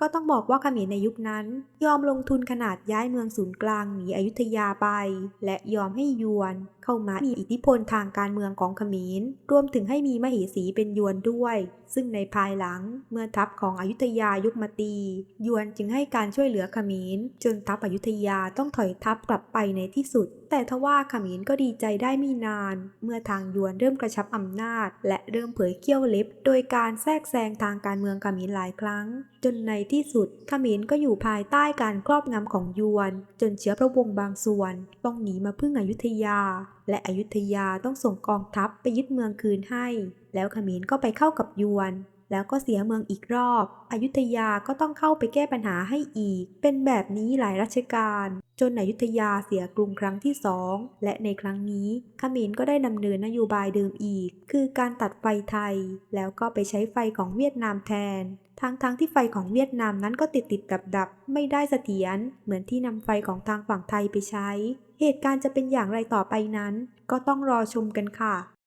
ก็ต้องบอกว่าเขมรในยุคนั้น ยอมลงทุนขนาดย้ายเมืองศูนย์กลางหนีอยุธยาไป และยอมให้ยวน เข้ามามีอิทธิพลทางการเมืองของเขมรรวมถึงให้มีมเหสีเป็นยวนด้วย ซึ่งในภายหลังเมื่อทัพของอยุธยายุคมาตี ยวนจึงให้การช่วยเหลือเขมรจนทัพอยุธยาต้องถอยทัพกลับไปในที่สุด แต่ทว่าเขมรก็ดีใจได้ไม่นาน เมื่อทางยวนเริ่มกระชับอำนาจ และเริ่มเผยเขี้ยวเล็บ โดยการแทรกแซงทางการเมืองเขมรหลายครั้ง จนในที่สุดเขมรก็อยู่ภายใต้การครอบงำของยวน จนเชื้อพระวงศ์บางส่วน ต้องหนีมาพึ่งอยุธยา และอยุธยาต้องส่งกองทัพไปยึดเมืองคืนให้ แล้วเขมรก็ไปเข้ากับยวน แล้วก็เสียเมืองอีกรอบ อยุธยาก็ต้องเข้าไปแก้ปัญหาให้อีก เป็นแบบนี้หลายรัชกาลจนอยุธยาเสียกรุงครั้งที่สองและในครั้งนี้เขมรก็ได้ดำเนินนโยบายเดิมอีก คือการตัดไฟไทย แล้วก็ไปใช้ไฟของเวียดนามแทน ทั้งๆทที่ไฟของเวียดนามนั้นก็ติดติดดับดับไม่ได้เสถียรเหมือนที่นำไฟของทางฝั่งไทยไปใช้ เหตุการณ์จะเป็นอย่างไรต่อไปนั้น ก็ต้องรอชมกันค่ะ